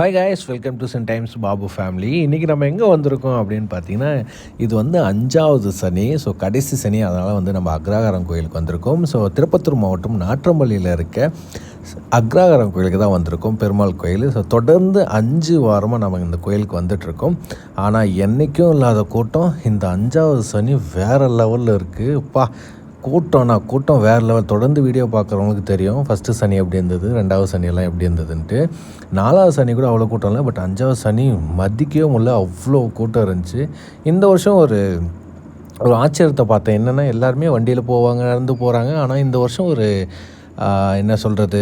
Hi guys welcome to sun times Babu family இன்றைக்கி நம்ம எங்கே வந்திருக்கோம் அப்படின்னு பார்த்தீங்கன்னா இது வந்து அஞ்சாவது சனி ஸோ கடைசி சனி அதனால் வந்து நம்ம அக்ராகாரம் கோயிலுக்கு வந்திருக்கோம். ஸோ திருப்பத்தூர் மாவட்டம் நாற்றம்பள்ளியில் இருக்க அக்ராகாரம் கோயிலுக்கு தான் வந்திருக்கோம் பெருமாள் கோயில். ஸோ தொடர்ந்து அஞ்சு வாரமாக நம்ம இந்த கோயிலுக்கு வந்துட்ருக்கோம் ஆனால் என்றைக்கும் இல்லாத கூட்டம் இந்த அஞ்சாவது சனி வேறு லெவலில் இருக்குது பா கூட்டம்னா கூட்டம் வேறு லெவல் தொடர்ந்து வீடியோ பார்க்குறவங்களுக்கு தெரியும். ஃபஸ்ட்டு சனி எப்படி இருந்தது ரெண்டாவது சனியெல்லாம் எப்படி இருந்ததுன்ட்டு. நாலாவது சனி கூட அவ்வளோ கூட்டம் இல்லை பட் அஞ்சாவது சனி மதிக்கவே முடியல அவ்வளோ கூட்டம் இருந்துச்சு. இந்த வருஷம் ஒரு ஒரு ஆச்சரியத்தை பார்த்தேன். என்னென்னா எல்லாருமே வண்டியில் போவாங்க நடந்து போகிறாங்க ஆனால் இந்த வருஷம் ஒரு என்ன சொல்கிறது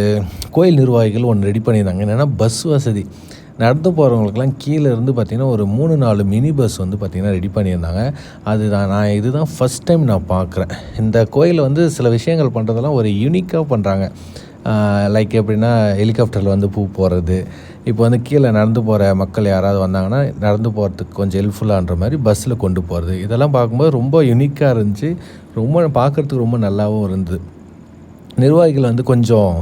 கோயில் நிர்வாகிகள் ஒன்று ரெடி பண்ணியிருந்தாங்க. என்னென்னா பஸ் வசதி. நடந்து போகிறவங்களுக்குலாம் கீழே இருந்து பார்த்திங்கன்னா ஒரு மூணு நாலு மினி பஸ் வந்து பார்த்திங்கன்னா ரெடி பண்ணியிருந்தாங்க. அதுதான் நான் இதுதான் ஃபஸ்ட் டைம் நான் பார்க்குறேன். இந்த கோயிலில் வந்து சில விஷயங்கள் பண்ணுறதெல்லாம் ஒரு யூனிக்காக பண்ணுறாங்க லைக் எப்படின்னா ஹெலிகாப்டரில் வந்து பூ போடுறது. இப்போ வந்து கீழே நடந்து போகிற மக்கள் யாராவது வந்தாங்கன்னா நடந்து போகிறதுக்கு கொஞ்சம் ஹெல்ப்ஃபுல்லான்ற மாதிரி பஸ்ஸில் கொண்டு போகிறது இதெல்லாம் பார்க்கும்போது ரொம்ப யூனிக்காக இருந்துச்சு. ரொம்ப பார்க்குறதுக்கு ரொம்ப நல்லாவும் இருந்தது. நிர்வாகிகள் வந்து கொஞ்சம்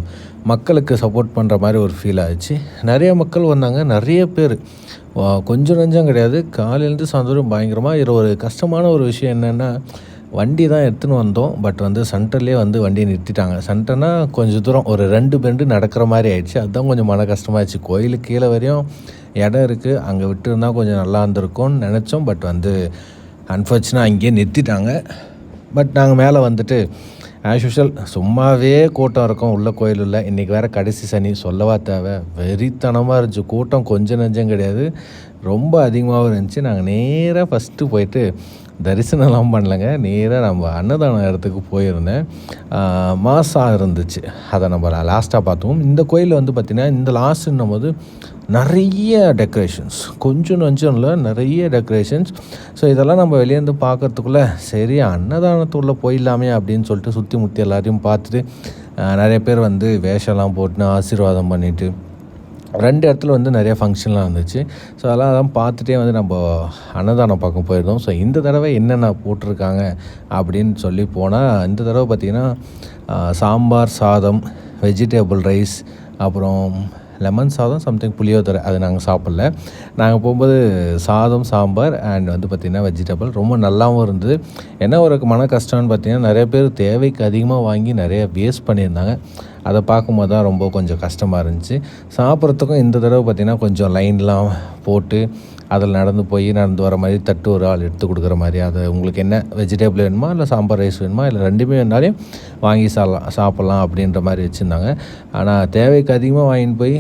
மக்களுக்கு சப்போர்ட் பண்ணுற மாதிரி ஒரு ஃபீல் ஆச்சு நிறைய மக்கள் வந்தாங்க நிறைய பேர். கொஞ்சம் நஞ்சம் கிடையாது. காலையிலேருந்து சாயந்தரம் பயங்கரமாக இது ஒரு கஷ்டமான ஒரு விஷயம் என்னென்னா வண்டி தான் எடுத்துன்னு வந்தோம். பட் வந்து சென்டர்லேயே வந்து வண்டியை நிறுத்திட்டாங்க. சென்டர்னா கொஞ்சம் தூரம் ஒரு ரெண்டு பெண்டு நடக்கிற மாதிரி ஆயிடுச்சு. அதுதான் கொஞ்சம் மன கஷ்டமாயிடுச்சு கோயிலுக்கு கீழே வரையும் இடம் இருக்குது அங்கே விட்டுருந்தா கொஞ்சம் நல்லா இருந்திருக்கும்னு நினச்சோம். பட் வந்து அன்ஃபார்ச்சுனாக அங்கேயே நிறுத்திட்டாங்க. பட் நாங்கள் மேலே வந்துட்டு ஆஸ் யூஷுவல் சும்மாவே கூட்டம் இருக்கும். உள்ள கோயில் உள்ள இன்றைக்கி வேறு கடைசி சனி. சொல்லவா தேவை? வெறித்தனமாக இருந்துச்சு. கூட்டம் கொஞ்சம் நஞ்சம் கிடையாது. ரொம்ப அதிகமாகவும் இருந்துச்சு. நாங்கள் நேராக ஃபஸ்ட்டு போயிட்டு தரிசனம்லாம் பண்ணலைங்க. நேராக நம்ம அன்னதான இடத்துக்கு போயிருந்தேன். ஆஹ் இருந்துச்சு. அதை நம்ம லாஸ்ட்டாக பார்த்தோம். இந்த கோயிலில் வந்து பார்த்திங்கன்னா இந்த லாஸ்ட்னும் போது நிறைய டெக்கரேஷன்ஸ் கொஞ்சம் நஞ்சம் இல்லை நிறைய டெக்கரேஷன்ஸ் ஸோ இதெல்லாம் நம்ம வெளியேருந்து பார்க்குறதுக்குள்ளே சரி அன்னதானத்துள்ளே போயிடலாமே அப்படின்னு சொல்லிட்டு சுற்றி முற்றி எல்லாரையும் பார்த்துட்டு நிறைய பேர் வந்து வேஷம்லாம் போட்டுன்னு ஆசீர்வாதம் பண்ணிவிட்டு ரெண்டு இடத்துல வந்து நிறைய ஃபங்க்ஷன்லாம் இருந்துச்சு. ஸோ அதெல்லாம் அதெல்லாம் பார்த்துட்டே வந்து நம்ம அன்னதானம் பக்கம் போயிருந்தோம். ஸோ இந்த தடவை என்னென்ன போட்டிருக்காங்க அப்படின்னு சொல்லி போனால் இந்த தடவை பார்த்திங்கன்னா சாம்பார் சாதம் வெஜிடேபிள் ரைஸ் அப்புறம் லெமன் சாதம் சம்திங் புளியோதரை அது நாங்கள் சாப்பிட்ல. நாங்கள் போகும்போது சாதம் சாம்பார் அண்ட் வந்து பார்த்திங்கன்னா வெஜிடபிள் ரொம்ப நல்லாவும் இருந்தது. என்ன ஒரு மன கஷ்டம்னு பார்த்திங்கன்னா நிறைய பேர் தேவைக்கு அதிகமாக வாங்கி நிறைய வேஸ்ட் பண்ணியிருந்தாங்க. அதை பார்க்கும்போது தான் ரொம்ப கொஞ்சம் கஷ்டமாக இருந்துச்சு. சாப்பிட்றதுக்கும் இந்த தடவை பார்த்திங்கன்னா கொஞ்சம் லைன்லாம் போட்டு அதில் நடந்து போய் நடந்து வர மாதிரி தட்டு ஒரு ஆள் எடுத்து கொடுக்குற மாதிரி. அதை உங்களுக்கு என்ன வெஜிடபிள் வேணுமா இல்லை சாம்பார் ரைஸ் வேணுமா? இல்லை ரெண்டுமே வேணாலையும் வாங்கி சாப்பிட்லாம் சாப்பிட்லாம் அப்படின்ற மாதிரி வச்சுருந்தாங்க. ஆனால் தேவைக்கு அதிகமாக வாங்கிட்டு போய்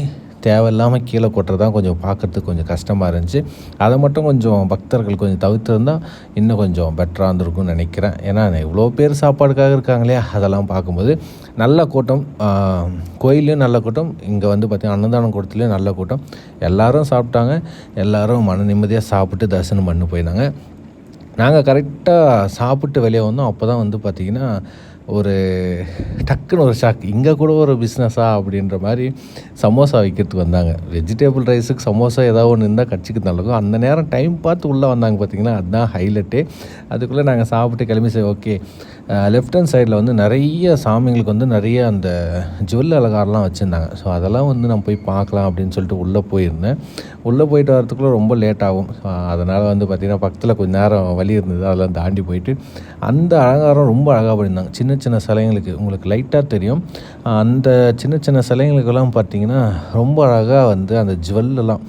தேவையில்லாமல் கீழே கொட்டுறது தான் கொஞ்சம் பார்க்குறதுக்கு கொஞ்சம் கஷ்டமாக இருந்துச்சு. அதை மட்டும் கொஞ்சம் பக்தர்கள் கொஞ்சம் தவிர்த்திருந்தால் இன்னும் கொஞ்சம் பெட்டராக இருந்திருக்கும்னு நினைக்கிறேன். ஏன்னா இவ்வளோ பேர் சாப்பாடுக்காக இருக்காங்களே அதெல்லாம் பார்க்கும்போது நல்ல கூட்டம் கோயிலையும் நல்ல கூட்டம் இங்கே வந்து பார்த்திங்கன்னா அன்னதானம் கூட்டத்துலேயும் நல்ல கூட்டம். எல்லோரும் சாப்பிட்டாங்க. எல்லோரும் மன நிம்மதியாக சாப்பிட்டு தரிசனம் பண்ணி போயிருந்தாங்க நாங்கள் கரெக்டாக சாப்பிட்டு வெளியே வந்தோம். அப்போ தான் வந்து பார்த்திங்கன்னா ஒரு டக்குன்னு ஒரு ஷாக் இங்கே கூட ஒரு பிஸ்னஸா அப்படின்ற மாதிரி சமோசா விற்கிறதுக்கு வந்தாங்க. வெஜிடேபிள் ரைஸுக்கு சமோசா ஏதாவது ஒன்று இருந்தால் கட்சிக்கு நல்லதும் அந்த நேரம் டைம் பார்த்து உள்ளே வந்தாங்க பார்த்திங்கன்னா அதுதான் ஹைலைட்டே அதுக்குள்ளே நாங்கள் சாப்பிட்டு கிளம்பி சரி ஓகே லெஃப்ட் ஹேண்ட் சைடில் வந்து நிறைய சாமிங்களுக்கு வந்து நிறைய அந்த ஜுவல் அலங்காரம்லாம் வச்சுருந்தாங்க. ஸோ அதெல்லாம் வந்து நான் போய் பார்க்கலாம் அப்படின்னு சொல்லிட்டு உள்ளே போயிருந்தேன். உள்ளே போயிட்டு வரத்துக்குள்ளே ரொம்ப லேட் ஆகும். அதனால் வந்து பார்த்திங்கன்னா பக்கத்தில் கொஞ்சம் நேரம் வழி இருந்தது. அதெல்லாம் தாண்டி போயிட்டு அந்த அலங்காரம் ரொம்ப அழகாக பண்ணியிருந்தாங்க. சின்ன சின்ன சிலைங்களுக்கு உங்களுக்கு லைட்டாக தெரியும். அந்த சின்ன சின்ன சிலைங்களுக்கெல்லாம் பார்த்தீங்கன்னா ரொம்ப அழகாக வந்து அந்த ஜுவல்லெல்லாம்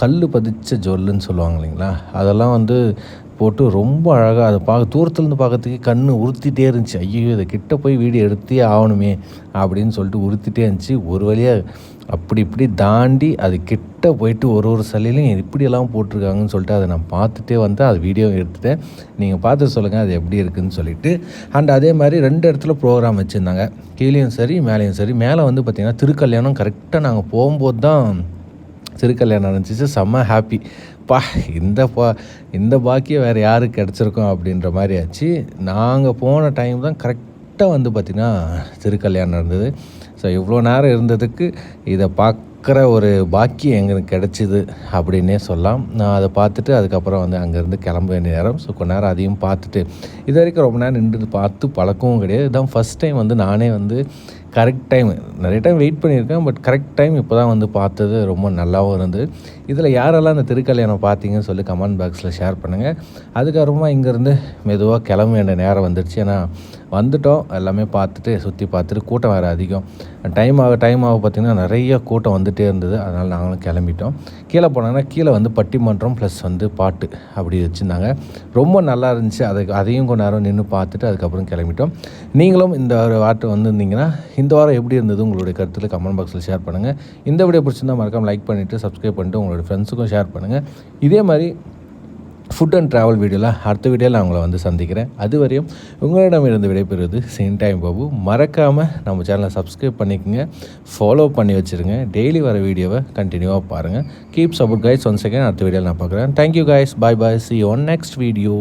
கல் பதிச்ச ஜுவல்லுன்னு சொல்லுவாங்க இல்லைங்களா? அதெல்லாம் வந்து போட்டு ரொம்ப அழகாக அதை பார்க்க தூரத்துலேருந்து பார்க்கறதுக்கு கண் உறுத்திட்டே இருந்துச்சு. ஐயோ இதை கிட்ட போய் வீடியோ எடுத்தே ஆகணுமே அப்படின்னு சொல்லிட்டு உறுத்திட்டே இருந்துச்சு. ஒரு வழியாக அப்படி இப்படி தாண்டி அது கிட்ட போயிட்டு ஒரு ஒரு சிலையிலையும் இப்படியெல்லாம் போட்டிருக்காங்கன்னு சொல்லிட்டு அதை நான் பார்த்துட்டே வந்து அது வீடியோ எடுத்துட்டேன். நீங்கள் பார்த்து சொல்லுங்கள் அது எப்படி இருக்குன்னு சொல்லிட்டு. அண்ட் அதே மாதிரி ரெண்டு இடத்துல ப்ரோக்ராம் வச்சுருந்தாங்க. கீழேயும் சரி மேலேயும் சரி. மேலே வந்து பார்த்திங்கன்னா திருக்கல்யாணம் கரெக்டாக நாங்கள் போகும்போது தான் திருக்கல்யாணம் நடந்துச்சு. செம்ம ஹாப்பி அப்பா இந்த பா இந்த பாக்கியம் வேறு யாருக்கு கிடச்சிருக்கோம் அப்படின்ற மாதிரி ஆச்சு. நாங்கள் போன டைம் தான் கரெக்டாக வந்து பார்த்திங்கன்னா திருக்கல்யாணம் நடந்தது. ஸோ இவ்வளோ நேரம் இருந்ததுக்கு இதை பார்க்குற ஒரு பாக்கியம் எங்களுக்கு கிடச்சிது அப்படின்னே சொல்லலாம். நான் அதை பார்த்துட்டு அதுக்கப்புறம் வந்து அங்கேருந்து கிளம்ப வேண்டிய நேரம். ஸோ கொஞ்ச நேரம் அதையும் பார்த்துட்டு இது வரைக்கும் ரொம்ப நேரம் நின்று பார்த்து பழக்கமும் கிடையாது. இதுதான் ஃபஸ்ட் டைம் வந்து நானே வந்து கரெக்ட் டைம் நிறைய டைம் வெயிட் பண்ணியிருக்கேன் பட் கரெக்ட் டைம் இப்போ தான் வந்து பார்த்தது ரொம்ப நல்லாவும் இருந்தது. இதில் யாரெல்லாம் அந்த திருக்கல்யாணம் பார்த்தீங்கன்னு சொல்லி கமெண்ட் பாக்ஸில் ஷேர் பண்ணுங்கள் அதுக்கப்புறமா இங்கேருந்து மெதுவாக கிளம்ப வேண்டிய நேரம் வந்துடுச்சு ஏன்னா வந்துட்டோம். எல்லாமே பார்த்துட்டு சுற்றி பார்த்துட்டு கூட்டம் வேறு அதிகம். டைம் ஆக டைம் ஆக பார்த்திங்கன்னா நிறைய கூட்டம் வந்துகிட்டே இருந்தது. அதனால் நாங்களும் கிளம்பிட்டோம். கீழே போனாங்கன்னா கீழே வந்து பட்டிமன்றம் ப்ளஸ் வந்து பாட்டு அப்படி வச்சுருந்தாங்க. ரொம்ப நல்லா இருந்துச்சு. அதை அதையும் கொஞ்ச நேரம் நின்று பார்த்துட்டு அதுக்கப்புறம் கிளம்பிட்டோம். நீங்களும் இந்த ஒரு வாட்டு வந்திருந்தீங்கன்னா இந்த வாரம் எப்படி இருந்தது உங்களுடைய கருத்தில் கமெண்ட் பாக்ஸில் ஷேர் பண்ணுங்கள் இந்த வீடியோ பிடிச்சிருந்தா மறக்காமல் லைக் பண்ணிவிட்டு சப்ஸ்கிரைப் பண்ணிட்டு உங்களோட ஃப்ரெண்ட்ஸுக்கும் ஷேர் பண்ணுங்கள் இதே மாதிரி ஃபுட் அண்ட் ட்ராவல் வீடியோவில் அடுத்த வீடியோவில் நான் உங்களை வந்து சந்திக்கிறேன். அது வரையும் உங்களிடம் இருந்து விடைபெறுவது சேம் டைம் பாபு மறக்காமல் நம்ம சேனலை சப்ஸ்கிரைப் பண்ணிக்கோங்க. ஃபாலோ பண்ணி வச்சுருங்க. டெய்லி வர வீடியோவை கண்டினியூவாக பாருங்கள் keep support guys one second அடுத்த வீடியோவில் நான் பார்க்குறேன். Thank you guys bye bye see on next video